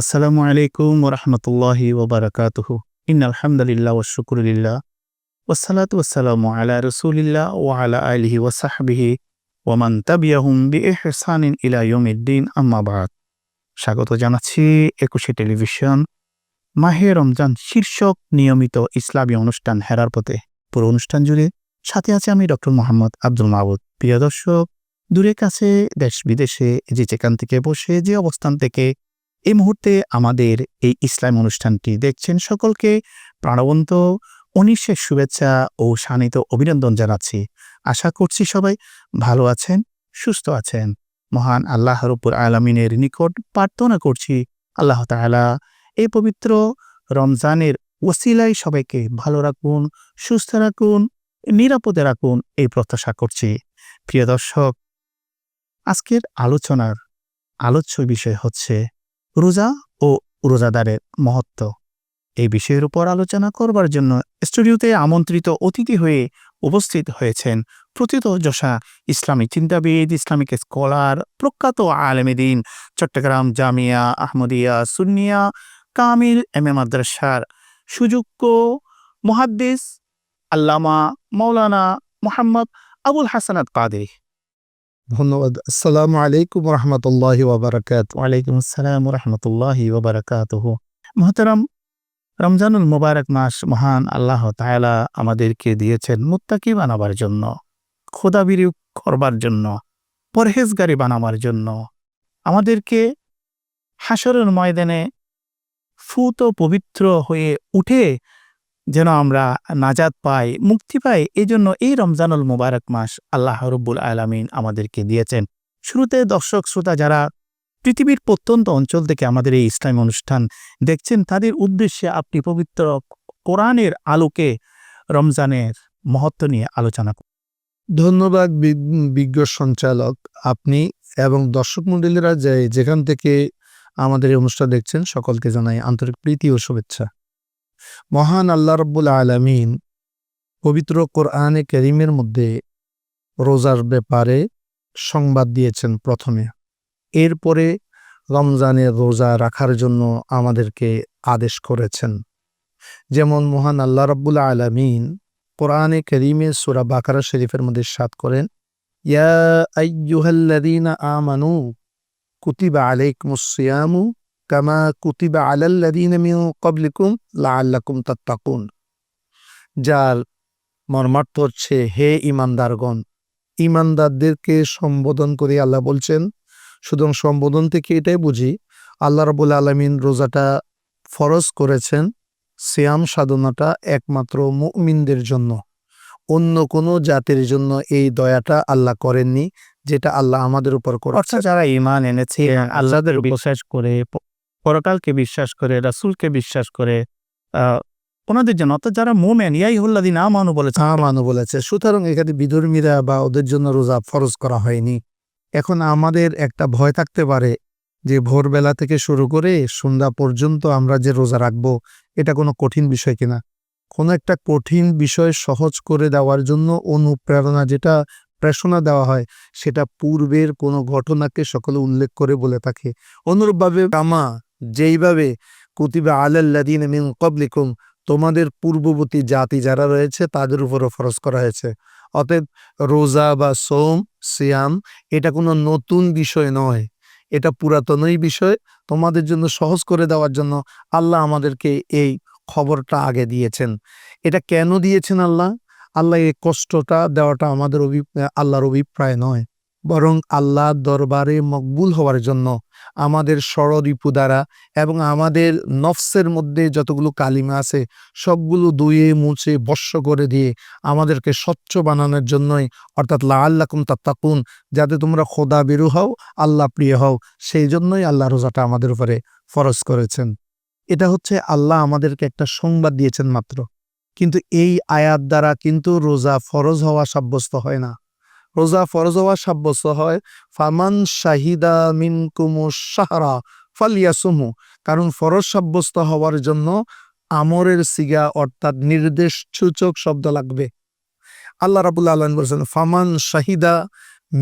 আসসালামু আলাইকুম ওরহমতুল্লাহি ওবরাকাতুহু। ইন আলহামদুলিল্লাহ ও শুক্রুলিল্লাহ। ওসালাত ওসালামু আলা রসুলিল্লাহ ও আলা আলহি ওসাহবিহি ওমান তাবিয়াহুম বি এহসানিন ইলা ইয়মিদ্দিন আম্মাবাদ স্বাগত জানাচ্ছি একুশে টেলিভিশন, মাহে রমজান শীর্ষক নিয়মিত ইসলামী অনুষ্ঠান হেরার পথে। পুরো অনুষ্ঠান জুড়ে সাথে আছে আমি ডক্টর মোহাম্মদ আব্দুল মাহবুদ প্রিয় দর্শক, দূরে কাছে, দেশ বিদেশে, যে যেখান থেকে বসে, যে অবস্থান থেকে এই মুহূর্তে আমাদের এই ইসলাম অনুষ্ঠানটি দেখছেন সকলকে প্রাণবন্ত অনিশের শুভেচ্ছা ও শানিত অভিনন্দন জানাচ্ছি। আশা করছি সবাই ভালো আছেন, সুস্থ আছেন। মহান আল্লাহ রব্বুর আলমিনের নিকট প্রার্থনা করছি, আল্লাহ তাআলা এই পবিত্র রমজানের ওসিলাই সবাইকে ভালো রাখুন, সুস্থ রাখুন, নিরাপদে রাখুন এই প্রত্যাশা করছি। প্রিয় দর্শক, আজকের আলোচনার আলোচ্য বিষয় হচ্ছে রোজা ও রোজাদারের মহত্ব। এই বিষয়ের উপর আলোচনা করবার জন্য স্টুডিওতে আমন্ত্রিত অতিথি হয়ে উপস্থিত হয়েছেন প্রথিত যশা ইসলামী চিন্তাবিদ, ইসলামিক স্কলার, প্রখ্যাত আলেমেদিন চট্টগ্রাম জামিয়া আহমদিয়া সুন্নিয়া, কামিল এম এ মাদ্রাসার সুযোগ্য মহাদ্দিস আল্লামা মৌলানা মোহাম্মদ আবুল হাসানাত কাদেরি। ধন্যবাদ। আসসালামু আলাইকুম রহমতুল্লাহ ওবরাকাত ওয়ালাইকুম আসসালাম রহমতুল্লাহি ওবরাকাতুহ মহতারাম, রমজানুল মুবারক মাস মহান আল্লাহ তায়ালা আমাদেরকে দিয়েছেন মুত্তাকি বানাবার জন্য, খোদাবিরি করবার জন্য, পরহেজগারি বানাবার জন্য। আমাদেরকে হাসরের ময়দানে ফুত পবিত্র হয়ে উঠে যেন আমরা নাজাদ পাই, মুক্তি পাই এই জন্য এই রমজানুল মুবারক মাস আল্লাহ রব্বুল আলমিন আমাদেরকে দিয়েছেন। শুরুতে দর্শক, শ্রোতা যারা পৃথিবীর প্রত্যন্ত অঞ্চল থেকে আমাদের এই ইসলাম অনুষ্ঠান দেখছেন, তাদের উদ্দেশ্যে আপনি পবিত্র কোরআনের আলোকে রমজানের মহত্ব নিয়ে আলোচনা করুন। ধন্যবাদ বিজ্ঞ সঞ্চালক আপনি এবং দর্শক মন্ডলীরা যে যেখান থেকে আমাদের এই অনুষ্ঠান দেখছেন, সকলকে জানাই আন্তরিক প্রীতি ও শুভেচ্ছা। মহান আল্লাহ রব্বুল আলমিন পবিত্র কোরআনে করিমের মধ্যে রোজার ব্যাপারে সংবাদ দিয়েছেন প্রথমে। এরপরে রমজানে রোজা রাখার জন্য আমাদেরকে আদেশ করেছেন। যেমন মহান আল্লাহ রব্বুল আলমিন কোরআনে করিমে সুরা বাকারা শরীফের মধ্যে সাত করেন, ইয়া আইয়ুহাল্লাযীনা আমানু কুতিবা আলাইকুমুস সিয়ামু কামা কুতিবা আলাল্লাযীনা মিন ক্বাবলিকুম লাআল্লাকুম তাত্তাকুন যার মর্মার্থ হচ্ছে হে ইমানদারগণ ইমানদারদেরকে সম্বোধন করে আল্লাহ বলছেন সুতরাং সম্বোধন থেকে এটাই বুঝি আল্লাহ রবুল আলমিন রোজাটা ফরজ করেছেন সিয়াম সাধনাটা একমাত্র মুমিনদের জন্য। অন্য কোনো জাতির জন্য এই দয়াটা আল্লাহ করেননি যেটা আল্লাহ আমাদের উপর করেছে অর্থাৎ যারা ইমান এনেছে আল্লাহদের বিশ্বাস করে পরকালকে বিশ্বাস করে, রাসুলকে বিশ্বাস করে ওনাদের জন্য, অর্থাৎ যারা মোমেন, ইয়াই হল্লাদিন আমানু বলেছে আমানু বলেছে, সুতরাং এখানে বিধর্মীরা বা ওদের জন্য রোজা ফরজ করা হয়নি। এখন আমাদের একটা ভয় থাকতে পারে যে, ভোরবেলা থেকে শুরু করে সন্ধ্যা পর্যন্ত আমরা যে রোজা রাখব, এটা কোনো কঠিন বিষয় কিনা? কোনো একটা কঠিন বিষয় সহজ করে দেওয়ার জন্য অনুপ্রেরণা যেটা প্রেষণা দেওয়া হয়, সেটা পূর্বের কোনো ঘটনাকে সকলে উল্লেখ করে বলে থাকে। অনুরূপভাবে কামা যেইভাবে কুতিবা আলাল্লাদিন মিন কবলিকুম তোমাদের পূর্ববর্তী জাতি যারা রয়েছে, তাদের উপরও ফরজ করা হয়েছে। অতএব রোজা বা সোম, সিয়াম, এটা কোনো নতুন বিষয় নয়। এটা পুরাতনই বিষয়। তোমাদের জন্য সহজ করে দেওয়ার জন্য আল্লাহ আমাদেরকে এই খবরটা আগে দিয়েছেন। এটা কেন দিয়েছেন আল্লাহ? আল্লাহ এই কষ্টটা দেওয়াটা আমাদের অভি, আল্লাহর অভিপ্রায় নয়। বরং আল্লাহ দরবারে মকবুল হওয়ার জন্য আমাদের ষড়রিপু দ্বারা এবং আমাদের নফসের মধ্যে যতগুলো কালিমা আছে, সবগুলো দুয়ে মুছে, বর্ষ করে দিয়ে আমাদেরকে স্বচ্ছ বানানোর জন্যই, অর্থাৎ লা আল্লাকুম তাত্তাকুন, যাতে তোমরা খোদা বেরু হও, আল্লাহ প্রিয় হও, সেই জন্যই আল্লাহ রোজাটা আমাদের উপরে ফরজ করেছেন। এটা হচ্ছে আল্লাহ আমাদেরকে একটা সংবাদ দিয়েছেন মাত্র। কিন্তু এই আয়াত দ্বারা কিন্তু রোজা ফরজ হওয়া সাব্যস্ত হয় না। রোজা ফরজ হওয়া সাব্যস্ত হয়। ফামান শাহিদা মিন কুমু সাহারা ফালিয়াসুমু। কারণ ফরজ সাব্যস্ত হওয়ার জন্য আমরের সিগা অর্থাৎ নির্দেশ সূচক শব্দ লাগবে। আল্লাহ রাবুল্লা আল্লাহ বলছেন, ফামান শাহিদা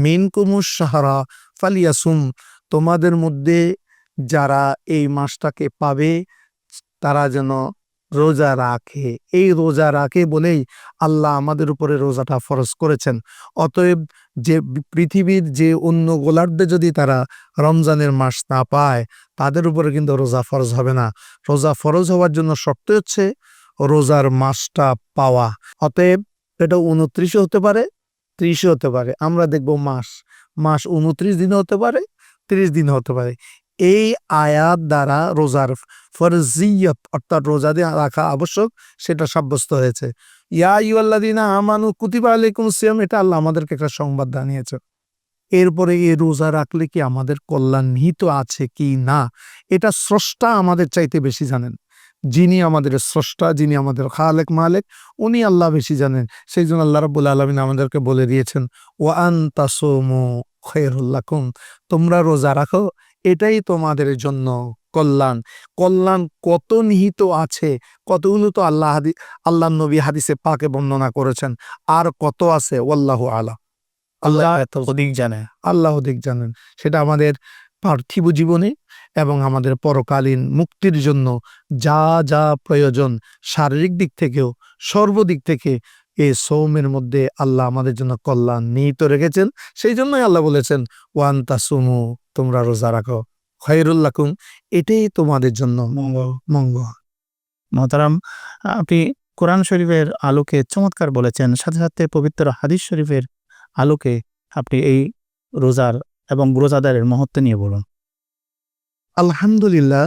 মিন কুমু সাহারা ফালিয়াসুম। তোমাদের মধ্যে যারা এই মাসটাকে পাবে, তারা যেন রোজা রাখে। এই রোজা রাখে বলেই আল্লাহ আমাদের উপরে রোজাটা ফরজ করেছেন। অতএব যে পৃথিবীর যে অন্য গোলার্ধে যদি তারা রমজানের মাস না পায়, তাদের উপরে কিন্তু রোজা ফরজ হবে না। রোজা ফরজ হওয়ার জন্য শর্ত হচ্ছে রোজার মাসটা পাওয়া। অতএব এটা উনত্রিশে হতে পারে, ত্রিশে হতে পারে। আমরা দেখব মাস। মাস উনত্রিশ দিনে হতে পারে, ত্রিশ দিনে হতে পারে। এই আয়াত দ্বারা রোজার ফরজিয়ত, অর্থাৎ রোজা দিয়ে রাখা আবশ্যক, সেটা সাব্যস্ত হয়েছে। ইয়া ইউল্লাদিনা আমানু কুতিবা আলাইকুম সিয়াম, এটা আল্লাহ আমাদেরকে একটা সংবাদ জানিয়েছে এরপরে এই রোজা রাখলে কি আমাদের কল্যাণ নিহিত আছে কি না? এটা স্রষ্টা আমাদের চাইতে বেশি জানেন। যিনি আমাদের স্রষ্টা, যিনি আমাদের খালেক মালেক, উনি আল্লাহ বেশি জানেন। সেই জন্য আল্লাহ রাবুল আলমিন আমাদেরকে বলে দিয়েছেন ও আন তাসমু খৈরুল্লাকুম তোমরা রোজা রাখো এটাই তোমাদের জন্য কল্যাণ। কল্যাণ কত নিহিত আছে কতগুলো তো আল্লাহ হাদি আল্লাহ নবী হাদিসে পাকে বর্ণনা করেছেন। আর কত আছে? ওল্লাহ আলা। আল্লাহ এত অধিক জানে। আল্লাহ দিক জানেন। সেটা আমাদের পার্থিব জীবনে এবং আমাদের পরকালীন মুক্তির জন্য যা যা প্রয়োজন শারীরিক দিক থেকেও সর্বদিক থেকে এই সৌমের মধ্যে আল্লাহ আমাদের জন্য কল্যাণ নিহিত রেখেছেন। সেই জন্যই আল্লাহ বলেছেন ওয়ান তাসুমু তোমরা রোজা রাখো। খৈরুল্লাকুম এটাই তোমাদের জন্য মঙ্গল। মহতারাম আপনি কোরআন শরীফের আলোকে চমৎকার বলেছেন। সাথে সাথে পবিত্র হাদিস শরীফের আলোকে আপনি এই রোজার এবং রোজাদারের মহত্ব নিয়ে বলুন। আলহামদুলিল্লাহ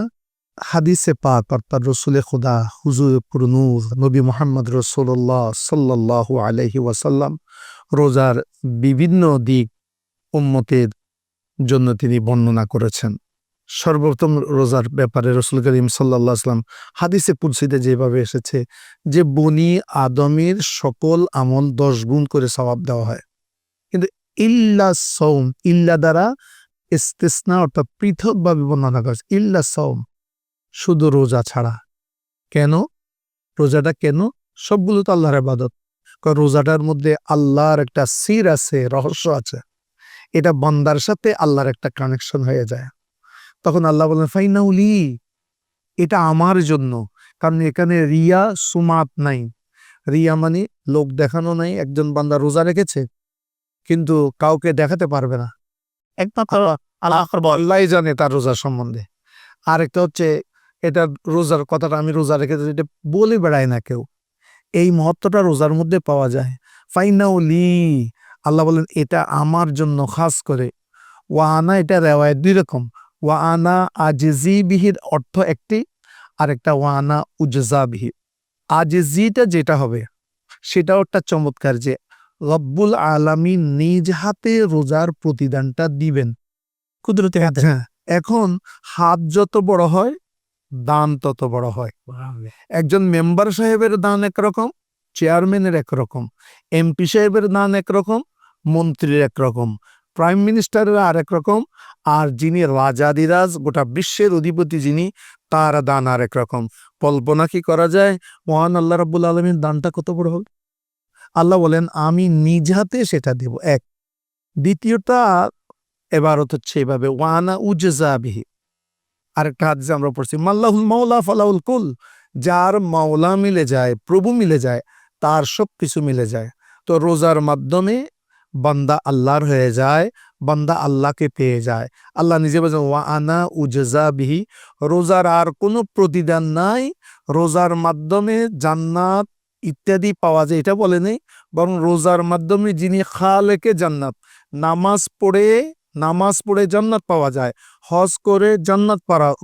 হাদিসে পাক অর্থাৎ রসুলে খুদা হুজুর পুরনুর নবী মোহাম্মদ রসুল্লাহ সাল্লাহ আলহি ওয়াসাল্লাম রোজার বিভিন্ন দিক উম্মতের জন্য তিনি বর্ণনা করেছেন। সর্বপ্রথম রোজার ব্যাপারে রসুল করিম সাল্লাহ আসলাম হাদিসে পুলসিতে যেভাবে এসেছে যে বনি আদমের সকল আমল দশ গুণ করে সবাব দেওয়া হয়। কিন্তু ইল্লা সৌম ইল্লা দ্বারা ইস্তেসনা অর্থাৎ পৃথকভাবে বর্ণনা করেছে ইল্লা সৌম শুধু রোজা ছাড়া। কেন? রোজাটা কেন? সবগুলো তো আল্লাহর আবাদত রোজাটার মধ্যে আল্লাহর একটা সির আছে, রহস্য আছে। এটা বন্দার সাথে আল্লাহর একটা কানেকশন হয়ে যায়। তখন আল্লাহ বলেন ফাইনাউলি এটা আমার জন্য। কারণ এখানে রিয়া সুমাত নাই। রিয়া মানে লোক দেখানো নাই একজন বান্দা রোজা রেখেছে কিন্তু কাউকে দেখাতে পারবে না। একমাত্র আল্লাহ জানে তার রোজার সম্বন্ধে। আরেকটা হচ্ছে এটা রোজার কথাটা আমি রোজা রেখেছি এটা বলে বেড়ায় না কেউ। এই মহত্বটা রোজার মধ্যে পাওয়া যায়। ফাইনাউলি আল্লাহ বলেন এটা আমার জন্য খাস করে। ওয়ানা এটা রেওয়ায় দুই রকম। ওয়ানা আজিজি বিহির অর্থ একটি আরেকটা ওয়ানা উজজা বিহির আজিজিটা যেটা হবে সেটাও একটা চমৎকার যে রব্বুল আলামী নিজ হাতে রোজার প্রতিদানটা দিবেন। কুদরতি হাতে। হ্যাঁ এখন হাত যত বড় হয় দান তত বড় হয়। একজন মেম্বার সাহেবের দান একরকম চেয়ারম্যানের একরকম এমপি সাহেবের দান একরকম, মন্ত্রীর একরকম প্রাইম মিনিস্টারের আর রকম আর যিনি রাজাদিরাজ গোটা বিশ্বের অধিপতি যিনি, তার দান আর একরকম। কল্পনা কি করা যায়? মহান আল্লাহ রাবুল আলমীর দানটা কত বড় হবে? আল্লাহ বলেন, আমি নিজ হাতে সেটা দেব। এক। দ্বিতীয়টা, এবারত হচ্ছে এভাবে, ওয়ানা উজাবিহি আরেকটা হাত যে আমরা পড়ছি, মাল্লাহুল মাওলা ফালাউল কুল। যার মাওলা মিলে যায়, প্রভু মিলে যায়। তার সব কিছু মিলে যায়। তো রোজার মাধ্যমে বান্দা আল্লাহর হয়ে যায়, বান্দা আল্লাহকে পেয়ে যায়। আল্লাহ নিজে বলছেন, ওয়া আনা উজা বিহি। রোজার আর কোনো প্রতিদান নাই। রোজার মাধ্যমে জান্নাত ইত্যাদি পাওয়া যায়, এটা বলে নেই। বরং রোজার মাধ্যমে যিনি খালেকে জান্নাত, নামাজ পড়ে নামাজ পড়ে জান্নাত পাওয়া যায়, হজ করে জান্নাত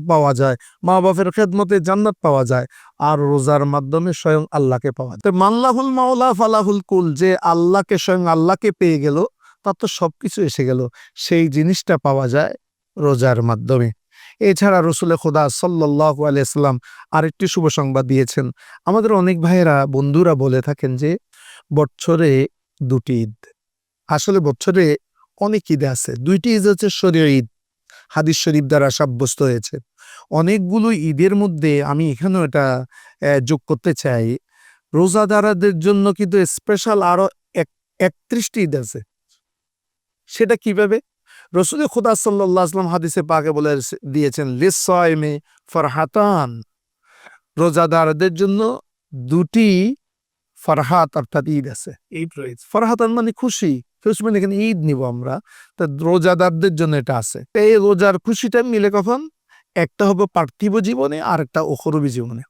পাওয়া যায় মা বাপের খেদমতে জান্নাত পাওয়া যায় আর রোজার মাধ্যমে স্বয়ং আল্লাহকে পাওয়া যায়। মাল্লাহুল মাওলা ফালাহুল কুল, যে আল্লাহকে স্বয়ং আল্লাহকে পেয়ে গেল, তার তো সব কিছু এসে গেল, সেই জিনিসটা পাওয়া যায় রোজার মাধ্যমে। এছাড়া রসুলে খোদা সাল্লাহ আলিয়াল্লাম আরেকটি শুভ সংবাদ দিয়েছেন। আমাদের অনেক ভাইয়েরা, বন্ধুরা বলে থাকেন যে বছরে দুটি ঈদ। আসলে বছরে অনেক ঈদে আছে। দুইটি ঈদ হচ্ছে শরীয় ঈদ হাদিস শরীফ দ্বারা সাব্যস্ত হয়েছে। অনেকগুলো ঈদের মধ্যে আমি এখানেও এটা যোগ করতে চাই। রোজাদারাদের জন্য কিন্তু স্পেশাল আরও একত্রিশটি ঈদ আছে। সেটা কীভাবে? রসুল খুদা সাল্লাহ আসলাম হাদিসে পাকে বলে দিয়েছেন লিসয়মে ফরহাতান। রোজাদারদের জন্য দুটি ফরহাত অর্থাৎ ঈদ আছে। ঈদ রয়েছে। ফরহাতান মানে খুশি। মানে এখানে ঈদ নিব আমরা। তা রোজাদারদের জন্য এটা আছে। এই রোজার খুশিটা মিলে কখন? একটা হবে পার্থিব জীবনে আর একটা অখরবি জীবনে।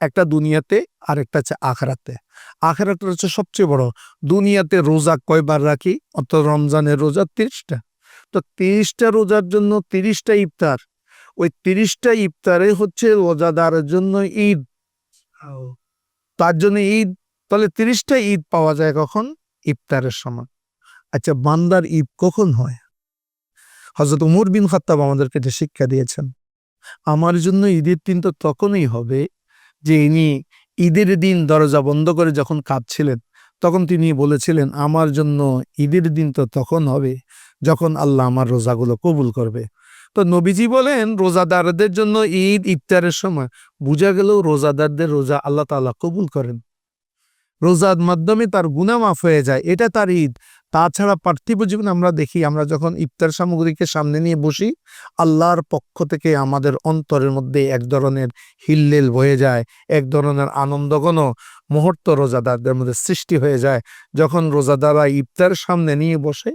একটা দুনিয়াতে আর একটা হচ্ছে আখরাতে। আখরাতটা হচ্ছে সবচেয়ে বড়। দুনিয়াতে রোজা কয়বার রাখি? অর্থাৎ রমজানের রোজা তিরিশটা। তো তিরিশটা রোজার জন্য তিরিশটা ইফতার। ওই তিরিশটা ইফতারে হচ্ছে রোজাদারের জন্য ঈদ। তার জন্য ঈদ তাহলে তিরিশটা ঈদ পাওয়া যায় কখন? ইফতারের সময়। আচ্ছা বান্দার ঈদ কখন হয়? হজরত উমর বিন খাত্তাব আমাদেরকে যে শিক্ষা দিয়েছেন, আমার জন্য ঈদের দিন তো তখনই হবে যে ইনি ঈদের দিন দরজা বন্ধ করে যখন কাঁদছিলেন, তখন তিনি বলেছিলেন, আমার জন্য ঈদের দিন তো তখন হবে যখন আল্লাহ আমার রোজাগুলো কবুল করবে তো নবীজি বলেন, রোজাদারদের জন্য ঈদ ইফতারের সময়, বোঝা গেলেও রোজাদারদের রোজা আল্লাহ তাআলা কবুল করেন। রোজার মাধ্যমে তার গুণা মাফ হয়ে যায়, এটা তার ঈদ। তাছাড়া পার্থিব জীবন আমরা দেখি, আমরা যখন ইফতার সামগ্রীকে সামনে নিয়ে বসি, আল্লাহর পক্ষ থেকে আমাদের অন্তরের মধ্যে এক ধরনের হিল্লেল বয়ে যায়, এক ধরনের আনন্দঘন মুহূর্ত রোজাদারদের মধ্যে সৃষ্টি হয়ে যায়। যখন রোজাদাররা ইফতার সামনে নিয়ে বসে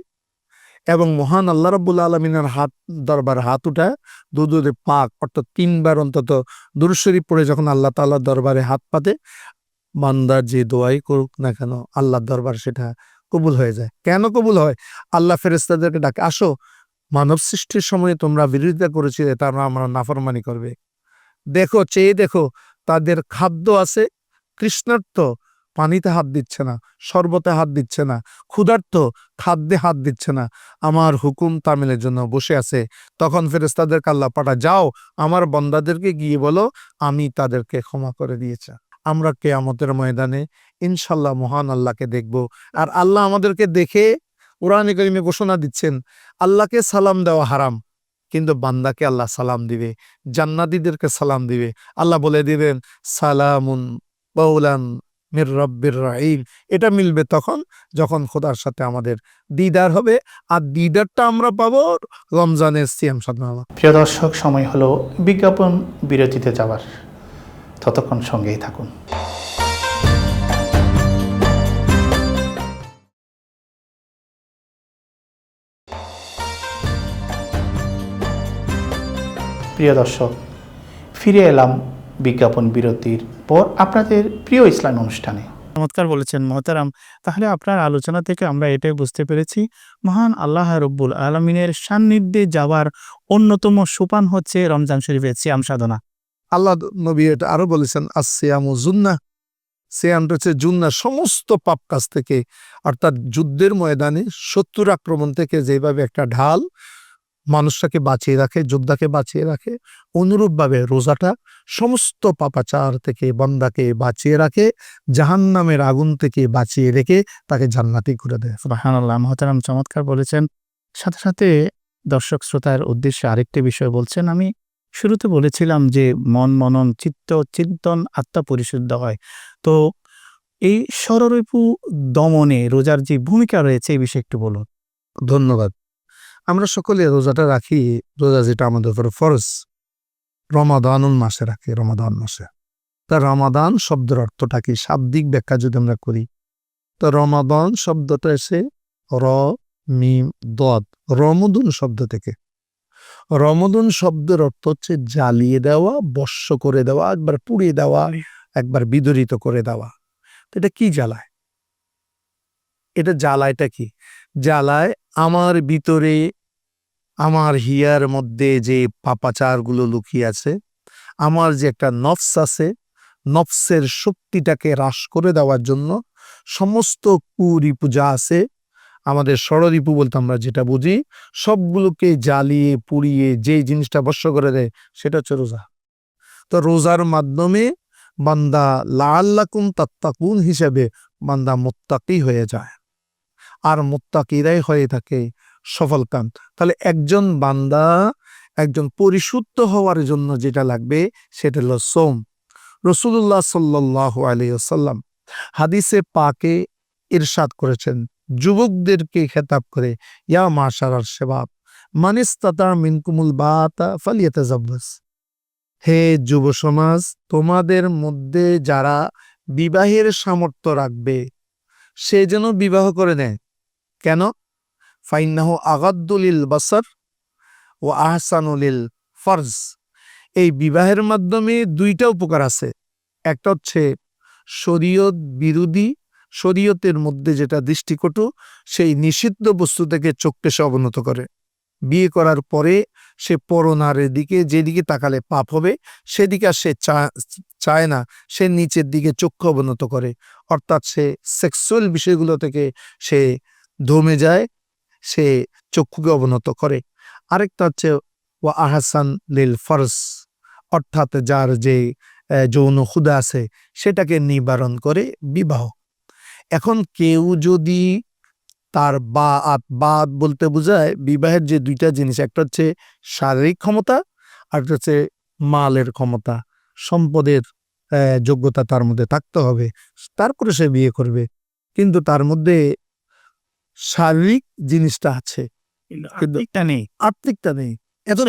এবং মহান আল্লাহ রব্বুল আলমিনের হাত, দরবার হাত উঠায় দুদুরে পাক, অর্থাৎ তিনবার অন্তত দুরুশরীফ পড়ে যখন আল্লাহ তাল্লাহ দরবারে হাত পাতে বান্দার যে দোয়াই করুক না কেন, আল্লাহর দরবার সেটা কবুল হয়ে যায়। কেন কবুল হয়? আল্লাহ ফেরেস্তাদেরকে ডাকে, আসো মানব সৃষ্টির সময়ে তোমরা বিরোধিতা করেছিলে, তারা আমরা নাফরমানি করবে। দেখো, চেয়ে দেখো, তাদের খাদ্য আছে কৃষ্ণার্থ, পানিতে হাত দিচ্ছে না, শরবতে হাত দিচ্ছে না, ক্ষুধার্ত, খাদ্যে হাত দিচ্ছে না। আমার হুকুম তামিলের জন্য বসে আছে। তখন ফেরেস্তাদের কাল্লা পাঠা যাও, আমার বন্দাদেরকে গিয়ে বলো, আমি তাদেরকে ক্ষমা করে দিয়েছি। আমরা কেয়ামতের ময়দানে ইনশাল্লাহ মহান আল্লাহকে দেখব। আর আল্লাহ আমাদেরকে দেখে কোরআন করিমে ঘোষণা দিচ্ছেন, আল্লাহকে সালাম দেওয়া হারাম, কিন্তু বান্দাকে আল্লাহ সালাম দিবে, জান্নাতিদেরকে সালাম দিবে। আল্লাহ বলে দিবেন, সালামুন বৌলান মির রব্বির রাহিম এটা মিলবে তখন, যখন খোদার সাথে আমাদের দিদার হবে, আর দিদারটা আমরা পাবো রমজানের সিয়াম সাধনা। প্রিয় দর্শক, সময় হলো বিজ্ঞাপন বিরতিতে যাবার ততক্ষণ সঙ্গেই থাকুন। প্রিয় দর্শক, ফিরে এলাম বিজ্ঞাপন বিরতির পর আপনাদের প্রিয় ইসলাম অনুষ্ঠানে। চমৎকার বলেছেন মহতারাম। তাহলে আপনার আলোচনা থেকে আমরা এটাই বুঝতে পেরেছি, মহান আল্লাহ রব্বুল আলমিনের সান্নিধ্যে যাওয়ার অন্যতম সোপান হচ্ছে রমজান শরীফের সিয়াম সাধনা। আল্লাহ নবী এটা আরও বলেছেন আসিয়ামু জুন্না সিয়ামটা হচ্ছে জুন্না সমস্ত পাপ কাজ থেকে। অর্থাৎ যুদ্ধের ময়দানে শত্রুর আক্রমণ থেকে যেভাবে একটা ঢাল মানুষটাকে বাঁচিয়ে রাখে, যোদ্ধাকে বাঁচিয়ে রাখে, অনুরূপভাবে রোজাটা সমস্ত পাপাচার থেকে, বন্দাকে বাঁচিয়ে রাখে, জাহান্নামের আগুন থেকে বাঁচিয়ে রেখে তাকে জান্নাতি করে দেয়। সুবহানাল্লাহ, মহতারাম চমৎকার বলেছেন। সাথে সাথে দর্শক শ্রোতার উদ্দেশ্যে আরেকটি বিষয় বলছেন, আমি শুরুতে বলেছিলাম যে মন, মনন, চিত্ত, চিন্তন, আত্মা পরিশুদ্ধ হয়। তো এই ষড়রিপু দমনে রোজার যে ভূমিকা রয়েছে এই বিষয়ে একটু বলুন। ধন্যবাদ। আমরা সকলে রোজাটা রাখি, রোজা যেটা আমাদের উপরে ফরজ, রমাদানুল মাসে রাখি, রমাদান মাসে। তা রমাদান শব্দের অর্থটা কি? শাব্দিক ব্যাখ্যা যদি আমরা করি। তো রমাদান শব্দটা এসে র, মিম, দদ, রমদুন শব্দ থেকে। রমদুন শব্দের অর্থ হচ্ছে জ্বালিয়ে দেওয়া বর্ষ করে দেওয়া একবার পুড়িয়ে দেওয়া একবার বিদরিত করে দেওয়া। তো এটা কি জ্বালায়? এটা জ্বালায়টা কি? জ্বালায় আমার ভিতরে আমার হিয়ার মধ্যে যে পাপাচারগুলো লুকিয়ে আছে আমার যে একটা নফস আছে নফসের শক্তিটাকে হ্রাস করে দেওয়ার জন্য সমস্ত কুরিপু পূজা আছে আমাদের ষড়রিপু বলতে আমরা যেটা বুঝি, সবগুলোকে জ্বালিয়ে, পুড়িয়ে যে জিনিসটা বর্ষ করে দেয়, সেটা হচ্ছে রোজা। তো রোজার মাধ্যমে বান্দা লাল্লাকুম তাত্তাকুন হিসেবে বান্দা মোত্তাকি হয়ে যায়। আর মোত্তাকিরাই হয়ে থাকে সফলকাম তাহলে একজন বান্দা, একজন পরিশুদ্ধ হওয়ার জন্য যেটা লাগবে, সেটা হলো সোম। রসুল্লাহ সাল্লাহ আলিয়াল্লাম হাদিসে পাকে ইরশাদ করেছেন যুবকদেরকে খেতাব করে, ইয়া মাশার সেবাব মানিস তাতা মিনকুমুল বাতা ফালিয়াতে জব্বাস হে যুব সমাজ, তোমাদের মধ্যে যারা বিবাহের সামর্থ্য রাখবে, সে যেন বিবাহ করে নেয়। কেন? ফাইন্নাহ আগাদ্দুলিল বাসার ও আহসানুলিল ফরজ। এই বিবাহের মাধ্যমে দুইটা উপকার আছে। একটা হচ্ছে শরীয়ত বিরোধী শরীয়তের মধ্যে যেটা দৃষ্টিকটু, সেই নিষিদ্ধ বস্তু থেকে চোখকে সে অবনত করে। বিয়ে করার পরে সে পরনারের দিকে যেদিকে তাকালে পাপ হবে, সেদিকে আর সে চায় না, সে নিচের দিকে চক্ষু অবনত করে। অর্থাৎ সে সেক্সুয়াল বিষয়গুলো থেকে সে দমে যায়, সে চক্ষুকে অবনত করে। আরেকটা হচ্ছে ও আহসান লিল ফরজ অর্থাৎ যার যে যৌন ক্ষুদা আছে, সেটাকে নিবারণ করে বিবাহ। এখন কেউ যদি তার বা বলতে বোঝায় বিবাহের যে দুইটা জিনিস একটা হচ্ছে শারীরিক ক্ষমতা আর একটা হচ্ছে মালের ক্ষমতা। সম্পদের যোগ্যতা তার মধ্যে থাকতে হবে। তারপরে সে বিয়ে করবে। কিন্তু তার মধ্যে শারীরিক জিনিসটা আছে। আত্মিকটা নেই। আত্মিকটা নেই। এত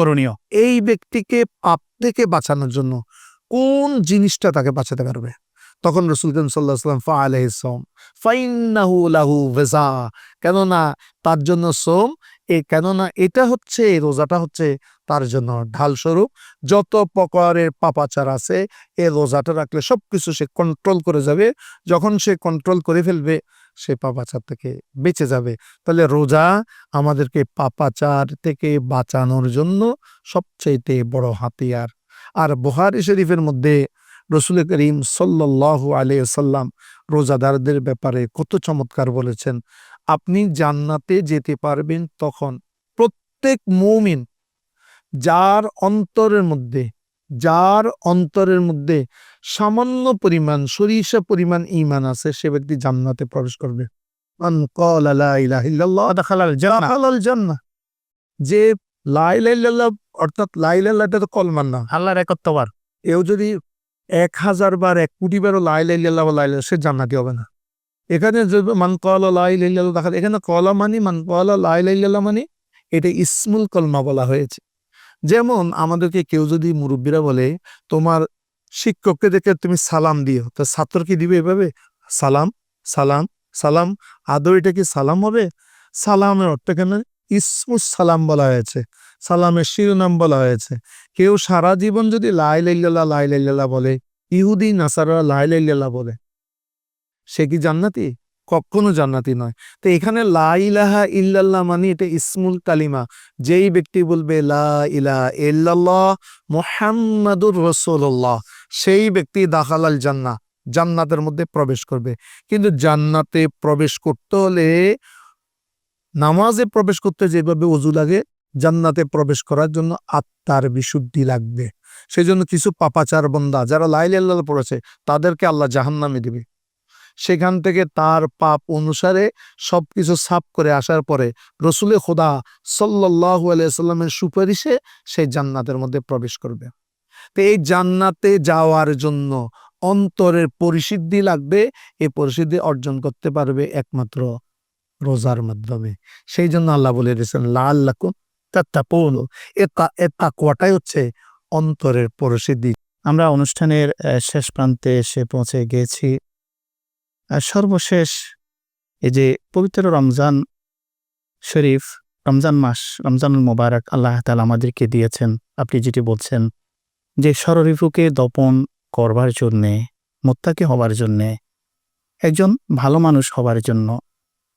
করণীয়। এই ব্যক্তিকে পাপ থেকে বাঁচানোর জন্য কোন জিনিসটা তাকে বাঁচাতে পারবে? তখন রসুল করিম সাল্লাহ সাল্লাম ফা আলহিসম ফাইন্নাহু লাহু ভেজা কেননা তার জন্য সোম, এ কেননা এটা হচ্ছে, এই রোজাটা হচ্ছে তার জন্য ঢাল স্বরূপ যত প্রকারের পাপাচার আছে, এ রোজাটা রাখলে সবকিছু সে কন্ট্রোল করে যাবে। যখন সে কন্ট্রোল করে ফেলবে, সে পাপাচার থেকে বেঁচে যাবে। তাহলে রোজা আমাদেরকে পাপাচার থেকে বাঁচানোর জন্য সবচাইতে বড় হাতিয়ার। আর বুহারি শরীফের মধ্যে রসুল করিম সাল্লাহ আলিয়াল্লাম রোজাদারদের ব্যাপারে কত চমৎকার বলেছেন আপনি জান্নাতে যেতে পারবেন তখন প্রত্যেক মৌমিন যার অন্তরের মধ্যে যার অন্তরের মধ্যে সামান্য পরিমাণ সরিষা পরিমাণ ইমান আছে সে ব্যক্তি জান্নাতে প্রবেশ করবে। যে লাইলাইল্লাহ অর্থাৎ লাইলাইল্লাহটা তো কলমান না আল্লাহর একত্ববার এও যদি এক হাজার বার এক কোটি বারও লাইলাইল্লাহ লাইলা সে জান্নাতি হবে না। এখানে মান কলা লাইলাইল্লাহ দেখা এখানে কলা মানি, মান কলা লাইলাইল্লাহ মানি এটা ইসমুল কলমা বলা হয়েছে। যেমন আমাদেরকে কেউ যদি মুরব্বীরা বলে, তোমার শিক্ষককে দেখে তুমি সালাম দিও। তো ছাত্র কি দিবে এভাবে? সালাম সালাম সালাম। আদৌ এটা কি সালাম হবে? সালামের অর্থ কেন ইসমুস সালাম বলা হয়েছে। সালামের শিরোনাম বলা হয়েছে। কেউ সারা জীবন যদি লাই লাইল্লাহ লাই লাইল্লাহ বলে, ইহুদি নাসারা লাই লাইল্লাহ বলে, সে কি জান্নাতি? কখনো জান্নাতি নয়। তো এখানে লা ইলাহা ইল্লাল্লাহ মানে এটা ইসমুল কালিমা। যেই ব্যক্তি বলবে লা ইলাহা মুহাম্মাদুর রাসূলুল্লাহ, সেই ব্যক্তি দাখালাল জান্না জান্নাতের মধ্যে প্রবেশ করবে। কিন্তু জান্নাতে প্রবেশ করতে হলে, নামাজে প্রবেশ করতে যেভাবে অজু লাগে জান্নাতে প্রবেশ করার জন্য আত্মার বিশুদ্ধি লাগবে। সেই জন্য কিছু পাপাচার বন্দা, যারা লাইল আল্লাহ পড়েছে, তাদেরকে আল্লাহ জাহান্নামে দিবে। সেখান থেকে তার পাপ অনুসারে সবকিছু সাফ করে আসার পরে রসুলে খোদা সাল্লাহ আলাইসাল্লামের সুপারিশে সেই জান্নাতের মধ্যে প্রবেশ করবে। তো এই জান্নাতে যাওয়ার জন্য অন্তরের পরিশুদ্ধি লাগবে এই পরিশুদ্ধি অর্জন করতে পারবে একমাত্র রোজার মাধ্যমে। সেই জন্য আল্লাহ বলে দিয়েছেন লাল লাকুন তাত্তাকুন এ তা- এ তাকওয়াটাই হচ্ছে অন্তরের পরিশুদ্ধি আমরা অনুষ্ঠানের শেষ প্রান্তে এসে পৌঁছে গিয়েছি সর্বশেষ এই যে পবিত্র রমজান শরীফ, রমজান মাস, রমজানুল মোবারক আল্লাহ তালা আমাদেরকে দিয়েছেন। আপনি যেটি বলছেন যে ষড়ঋতুকে দপন করবার জন্যে, মোত্তাকি হবার জন্যে, একজন ভালো মানুষ হবার জন্য,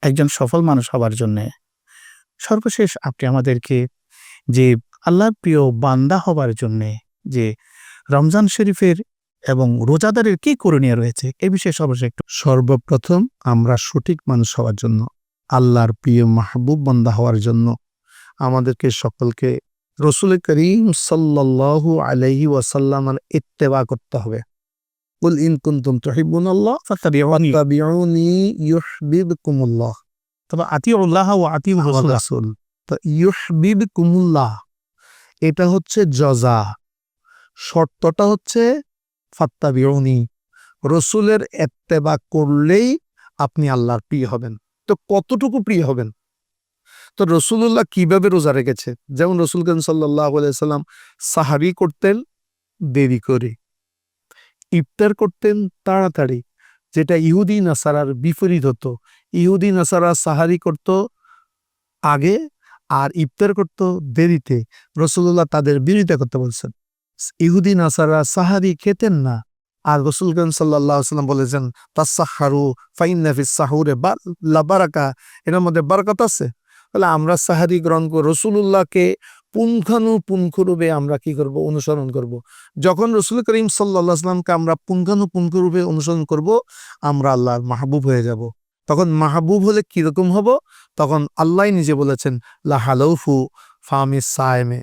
একজন সফল মানুষ হবার জন্যে সর্বশেষ আপনি আমাদেরকে যে আল্লাহর প্রিয় বান্দা হবার জন্যে যে রমজান শরীফের এবং রোজাদারের কি করণীয় রয়েছে এ বিষয়ে সর্বশেষ একটু সর্বপ্রথম আমরা সঠিক মানুষ হওয়ার জন্য আল্লাহর প্রিয় মাহবুব বান্দা হওয়ার জন্য আমাদেরকে সকলকে রসুল করিম সাল্লাল্লাহু আলাইহি ওয়াসাল্লামের ইত্তেবা করতে হবে কুল ইন কুনতুম তুহিব্বুনাল্লাহ ফাত্তাবিউনি। তবে আতিউল্লাহ ও আতিউ রাসূল। তো ইউহবিবকুমুল্লাহ, এটা হচ্ছে জজা। শর্তটা হচ্ছে ফাত্তা ফাত্তাবিউনি, রসুলের এত্তেবা করলেই আপনি আল্লাহর প্রিয় হবেন। তো কতটুকু প্রিয় হবেন? তো রসুল্লাহ কীভাবে রোজা রেখেছে? যেমন রসুল করিম সাল্লাহ সাল্লাম সাহারি করতেন দেরি করে, ইফতার করতেন তাড়াতাড়ি, যেটা ইহুদি, নাসারার বিপরীত হতো। ইহুদি নাসারা সাহারি করত আগে আর ইফতার করত দেরিতে। রসুল্লাহ তাদের বিরোধিতা করতে বলছেন, ইহুদি নাসারা সাহারি খেতেন না। আর রসুল করিম সাল্লাহ সাল্লাম বলেছেন, তাসাহারু ফাইনাফিস সাহুরে বা লাবারাকা এটার মধ্যে বারকাত আছে। তাহলে আমরা সাহারি গ্রহণ করব রসুল্লাহকে পুঙ্খানুপুঙ্খরূপে আমরা কি করব? অনুসরণ করব। যখন রসুল করিম সাল্লাহ আসলামকে আমরা পুঙ্খানুপুঙ্খরূপে অনুসরণ করব, আমরা আল্লাহর মাহবুব হয়ে যাব। তখন মাহবুব হলে কীরকম হব? তখন আল্লাহ নিজে বলেছেন লাহালৌফু ফামিস সায়েমে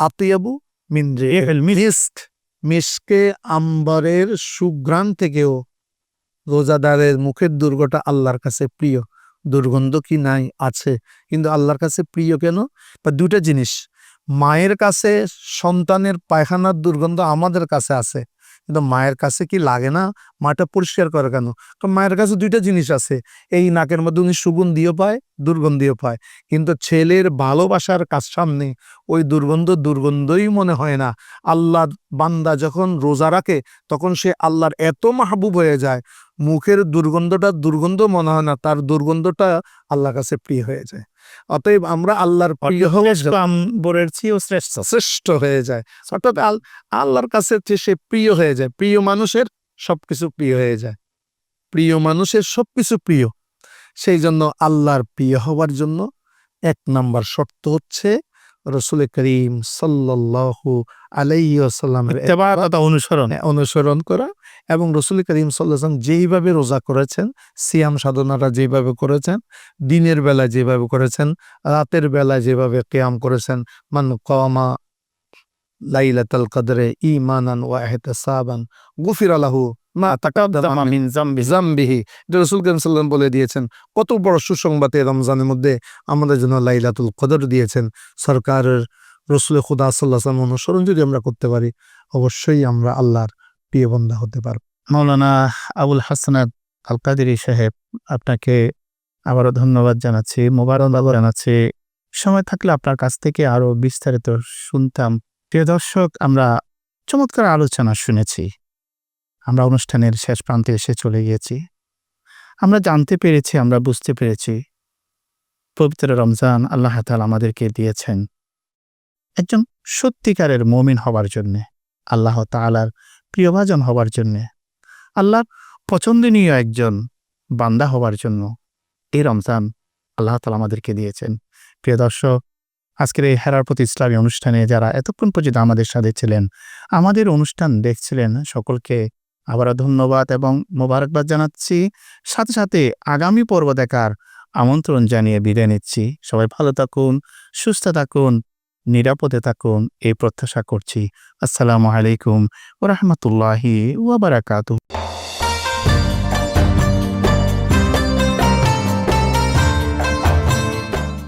আতিয়াবু মিস্ক মিসকে আম্বরের সুগ্রাণ থেকেও রোজাদারের মুখের দুর্গটা আল্লাহর কাছে প্রিয়। দুর্গন্ধ কি নাই? আছে। কিন্তু আল্লাহর কাছে প্রিয় কেন? বা দুটা জিনিস মায়ের কাছে সন্তানের পায়খানার দুর্গন্ধ আমাদের কাছে আছে। কিন্তু মায়ের কাছে কি লাগে না? মাটা পরিষ্কার করে কেন? কারণ মায়ের কাছে দুইটা জিনিস আছে। এই নাকের মধ্যে উনি সুগন্ধিও পায়, দুর্গন্ধিও পায়। কিন্তু ছেলের ভালোবাসার কাজ সামনে ওই দুর্গন্ধ দুর্গন্ধই মনে হয় না। আল্লাহ বান্দা যখন রোজা রাখে, তখন সে আল্লাহর এত মাহবুব হয়ে যায়। মুখের দুর্গন্ধটা দুর্গন্ধ মনে হয় না, তার দুর্গন্ধটা আল্লাহর কাছে প্রিয় হয়ে যায়। অতএব আমরা আল্লাহর প্রিয় শ্রেষ্ঠ শ্রেষ্ঠ। হয়ে যায়। অর্থাৎ আল্লাহর কাছে সে প্রিয় হয়ে যায় প্রিয় মানুষের সবকিছু প্রিয় হয়ে যায়। প্রিয় মানুষের সবকিছু প্রিয়। সেই জন্য আল্লাহর প্রিয় হওয়ার জন্য এক নাম্বার শর্ত হচ্ছে রসুল করিম সাল্লাল্লাহু আলাইহি আসাল্লামের ইত্তেবা তথা অনুসরণ। অনুসরণ করা এবং রসুল করিম সাল্লাম যেইভাবে রোজা করেছেন সিয়াম সাধনারা যেভাবে করেছেন দিনের বেলা যেভাবে করেছেন রাতের বেলা যেভাবে কেয়াম করেছেন মান কমা লাইলাতাল কদরে ইমানান ওয়া ইহতিসাবান গুফির আলাহু মা জাম্বিহি। এটা রসুল করিম সাল্লাম বলে দিয়েছেন কত বড় সুসংবাদ রমজানের মধ্যে আমাদের জন্য লাইলাতুল কদর দিয়েছেন। সরকারের রসুল খুদা সাল্লাহ অনুসরণ যদি আমরা করতে পারি, অবশ্যই আমরা আল্লাহর প্রিয় বন্ধা হতে পারব। মৌলানা আবুল হাসানাত আল কাদিরি সাহেব, আপনাকে আবারও ধন্যবাদ জানাচ্ছি, মোবারকবাদ জানাচ্ছি। সময় থাকলে আপনার কাছ থেকে আরও বিস্তারিত শুনতাম। প্রিয় দর্শক, আমরা চমৎকার আলোচনা শুনেছি। আমরা অনুষ্ঠানের শেষ প্রান্তে এসে চলে গিয়েছি। আমরা জানতে পেরেছি, আমরা বুঝতে পেরেছি, পবিত্র রমজান আল্লাহ তাআলা আমাদেরকে দিয়েছেন। একজন সত্যিকারের মমিন হবার জন্যে, আল্লাহ তাআলার প্রিয়ভাজন হবার জন্যে, আল্লাহর পছন্দনীয় একজন বান্দা হবার জন্য এই রমজান আল্লাহ তালা আমাদেরকে দিয়েছেন। প্রিয় দর্শক, আজকের এই হেরার প্রতি ইসলামী অনুষ্ঠানে যারা এতক্ষণ পর্যন্ত আমাদের সাথে ছিলেন, আমাদের অনুষ্ঠান দেখছিলেন সকলকে আবারও ধন্যবাদ এবং মোবারকবাদ জানাচ্ছি। সাথে সাথে আগামী পর্ব দেখার আমন্ত্রণ জানিয়ে বিদায় নিচ্ছি। সবাই ভালো থাকুন, সুস্থ থাকুন। নিরাপদে থাকুন এই প্রত্যাশা করছি। আসসালামু আলাইকুম ওরহমতুল্লাহি ওয়াবারাকাতু